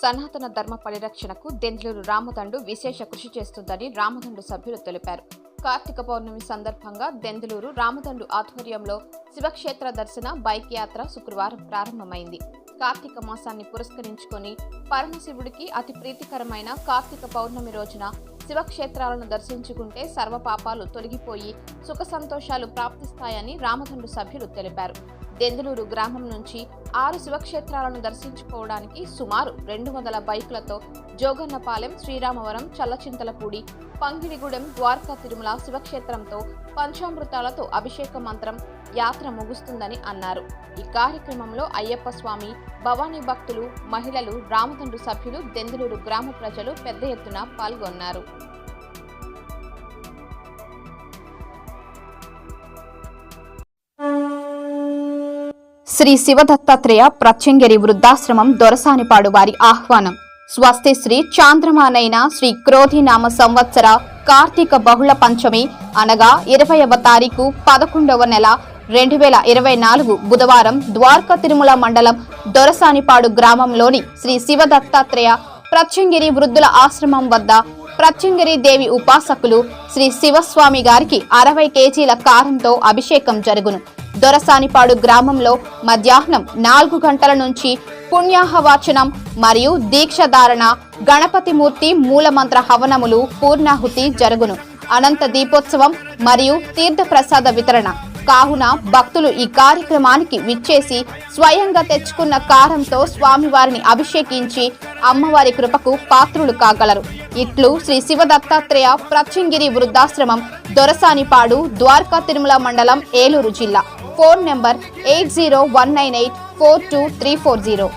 సనాతన ధర్మ పరిరక్షణకు దెండ్లూరు రామదండు విశేష కృషి చేస్తుందని రామదండు సభ్యులు తెలిపారు. కార్తీక పౌర్ణమి సందర్భంగా దెందులూరు రామదండు ఆధ్వర్యంలో శివక్షేత్ర దర్శన బైక్ యాత్ర శుక్రవారం ప్రారంభమైంది. కార్తీక మాసాన్ని పురస్కరించుకొని పరమశివుడికి అతి ప్రీతికరమైన కార్తీక పౌర్ణమి రోజున శివక్షేత్రాలను దర్శించుకుంటే సర్వ పాపాలు తొలగిపోయి సుఖ సంతోషాలు ప్రాప్తిస్తాయని రామతండ్రు సభ్యులు తెలిపారు. దెందులూరు గ్రామం నుంచి ఆరు శివక్షేత్రాలను దర్శించుకోవడానికి సుమారు రెండు వందల బైకులతో జోగన్నపాలెం శ్రీరామవరం చల్లచింతలపూడి పంగిడిగూడెం ద్వారకా తిరుమల శివక్షేత్రంతో పంచామృతాలతో అభిషేక మంత్రం యాత్ర ముగుస్తుందని అన్నారు. ఈ కార్యక్రమంలో అయ్యప్ప స్వామి భవానీ భక్తులు మహిళలు రామతండ్రు సభ్యులు దెందులూరు గ్రామ ప్రజలు పెద్ద ఎత్తున పాల్గొన్నారు. శ్రీ శివదత్తాత్రేయ ప్రత్యంగిరి వృద్ధాశ్రమం దొరసానిపాడు వారి ఆహ్వానం. స్వస్తి శ్రీ చాంద్రమానైన శ్రీ క్రోధినామ సంవత్సర కార్తీక బహుళ పంచమి అనగా ఇరవైవ తారీఖు పదకొండవ నెల రెండు వేల ఇరవై నాలుగు బుధవారం ద్వారకా తిరుమల మండలం దొరసానిపాడు గ్రామంలోని శ్రీ శివ దత్తాత్రేయ ప్రత్యంగిరి వృద్ధుల ఆశ్రమం వద్ద ప్రత్యంగిరి దేవి ఉపాసకులు శ్రీ శివస్వామి గారికి అరవై కేజీల కారంతో అభిషేకం జరుగును. దొరసానిపాడు గ్రామంలో మధ్యాహ్నం నాలుగు గంటల నుంచి పుణ్యాహవాచనం మరియు దీక్షధారణ గణపతి మూర్తి మూలమంత్ర హవనములు పూర్ణాహుతి జరుగును. అనంత దీపోత్సవం మరియు తీర్థప్రసాద వితరణ. కావున భక్తులు ఈ కార్యక్రమానికి విచ్చేసి స్వయంగా తెచ్చుకున్న కారంతో స్వామివారిని అభిషేకించి అమ్మవారి కృపకు పాత్రులు కాగలరు. ఇట్లు శ్రీ శివ దత్తాత్రేయ ప్రత్యంగిరి వృద్ధాశ్రమం దొరసానిపాడు ద్వారకా తిరుమల మండలం ఏలూరు జిల్లా. Phone number eight zero one nine eight four two three four zero.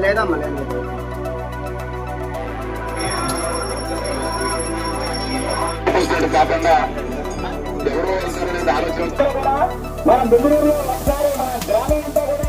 లేదు లేదమ్మా లేదు. కాకుండా ఎవరో వస్తారనేది ఆలోచన మనం బెంగళూరులో ఒకసారి మన గ్రామం అంతా కూడా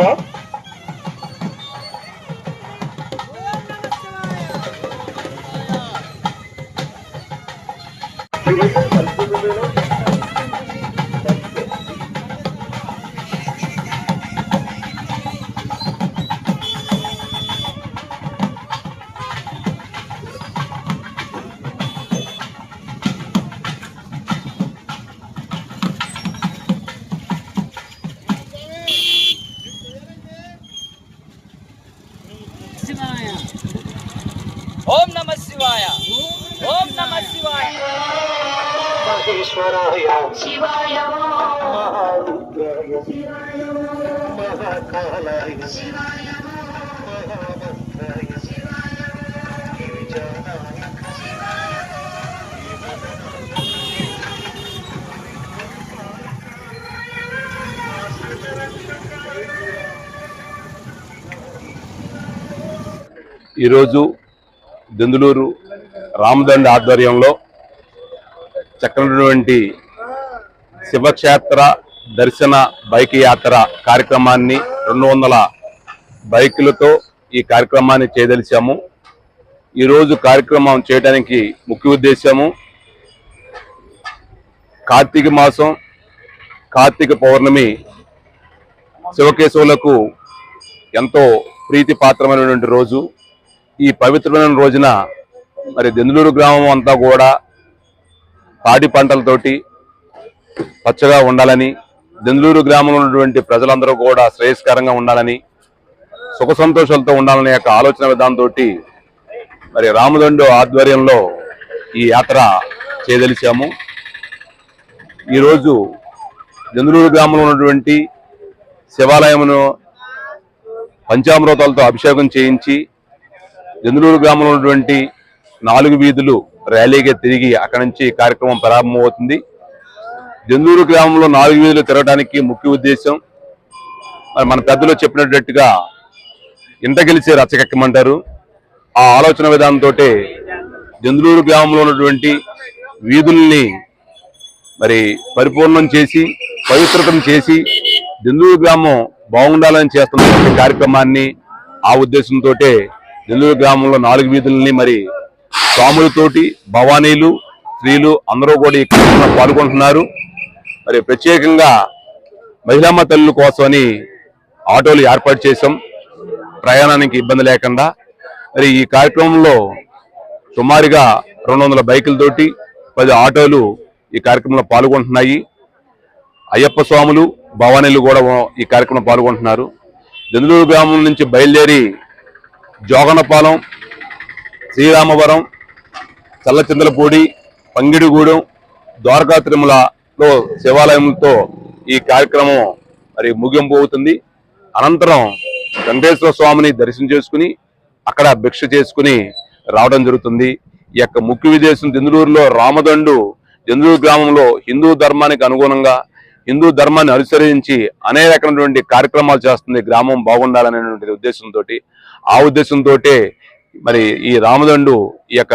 엄마? ఈరోజు దెందులూరు రామదండ ఆధ్వర్యంలో చక్కనటువంటి శివక్షేత్ర దర్శన బైక్ యాత్ర కార్యక్రమాన్ని రెండు వందల బైకులతో ఈ కార్యక్రమాన్ని చేయదలిచాము. ఈరోజు కార్యక్రమం చేయడానికి ముఖ్య ఉద్దేశము కార్తీక మాసం కార్తీక పౌర్ణమి శివకేశవులకు ఎంతో ప్రీతి పాత్రమైనటువంటి రోజు. ఈ పవిత్రమైన రోజున మరి దెందులూరు గ్రామం అంతా కూడా పాడి పంటలతోటి పచ్చగా ఉండాలని దెందులూరు గ్రామంలో ఉన్నటువంటి ప్రజలందరూ కూడా శ్రేయస్కరంగా ఉండాలని సుఖ సంతోషాలతో ఉండాలనే యొక్క ఆలోచన విధానంతో మరి రామదండు ఆధ్వర్యంలో ఈ యాత్ర చేయదలిచాము. ఈరోజు దెందులూరు గ్రామంలో ఉన్నటువంటి శివాలయమును పంచామృతాలతో అభిషేకం చేయించి దెందులూరు గ్రామంలో ఉన్నటువంటి నాలుగు వీధులు ర్యాలీగా తిరిగి అక్కడి నుంచి కార్యక్రమం ప్రారంభమవుతుంది. జందూరు గ్రామంలో నాలుగు వీధులు తిరగడానికి ముఖ్య ఉద్దేశం మరి మన పెద్దలు చెప్పినట్టుగా ఇంట గెలిచే రచ్చకెక్కమంటారు ఆ ఆలోచన విధానంతో దెందులూరు గ్రామంలో ఉన్నటువంటి వీధుల్ని మరి పరిపూర్ణం చేసి పవిత్రతం చేసి జందూరు గ్రామం బాగుండాలని చేస్తున్న కార్యక్రమాన్ని ఆ ఉద్దేశంతో జందూరు గ్రామంలో నాలుగు వీధులని మరి స్వాములతోటి భవానీలు స్త్రీలు అందరూ కూడా ఈ కార్యక్రమంలో పాల్గొంటున్నారు. మరి ప్రత్యేకంగా మహిళమ్మ తల్లుల కోసమని ఆటోలు ఏర్పాటు చేశాం. ప్రయాణానికి ఇబ్బంది లేకుండా మరి ఈ కార్యక్రమంలో సుమారుగా రెండు వందల బైకులతోటి పది ఆటోలు ఈ కార్యక్రమంలో పాల్గొంటున్నాయి. అయ్యప్ప స్వాములు భవానీలు కూడా ఈ కార్యక్రమంలో పాల్గొంటున్నారు. దెందులూరు గ్రామం నుంచి బయలుదేరి జోగనపాలెం శ్రీరామవరం చల్లచిందలపూడి పంగిడిగూడెం ద్వారకా తిరుమల లో శివాలయంతో ఈ కార్యక్రమం మరి ముగింపు అవుతుంది అనంతరం వెంకటేశ్వర స్వామిని దర్శనం చేసుకుని అక్కడ భిక్ష చేసుకుని రావడం జరుగుతుంది. ఈ యొక్క ముఖ్య విదేశం దెందులూరులో రామదండు దెందులూరు గ్రామంలో హిందూ ధర్మానికి అనుగుణంగా హిందూ ధర్మాన్ని అనుసరించి అనేక రకమైనటువంటి కార్యక్రమాలు చేస్తుంది. గ్రామం బాగుండాలనేటువంటి ఉద్దేశంతో ఆ ఉద్దేశంతో మరి ఈ రామదండు ఈ యొక్క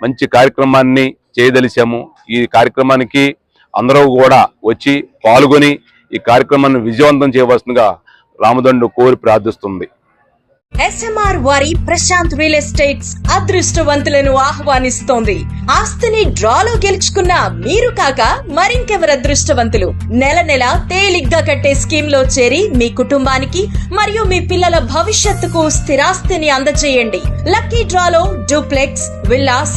మంచి కార్యక్రమాన్ని చేయదలిశాము ఈ కార్యక్రమానికి అందరూ కూడా వచ్చి పాల్గొని ఈ కార్యక్రమాన్ని విజయవంతం చేయవలసిందిగా రామదండు కోరి ప్రార్థిస్తుంది. ఎస్ఎంఆర్ వారి ప్రశాంత్ రియల్ ఎస్టేట్స్ అదృష్టవంతులను ఆహ్వానిస్తోంది. ఆస్తిని డ్రాలో గెలుచుకున్న మీరు కాక మరింకెవరు అదృష్టవంతులు? నెల నెల తేలిగ్గా కట్టే స్కీమ్లో చేరి మీ కుటుంబానికి మరియు మీ పిల్లల భవిష్యత్తుకు స్థిరాస్తిని అందజేయండి లక్కీ డ్రాలో duplex villas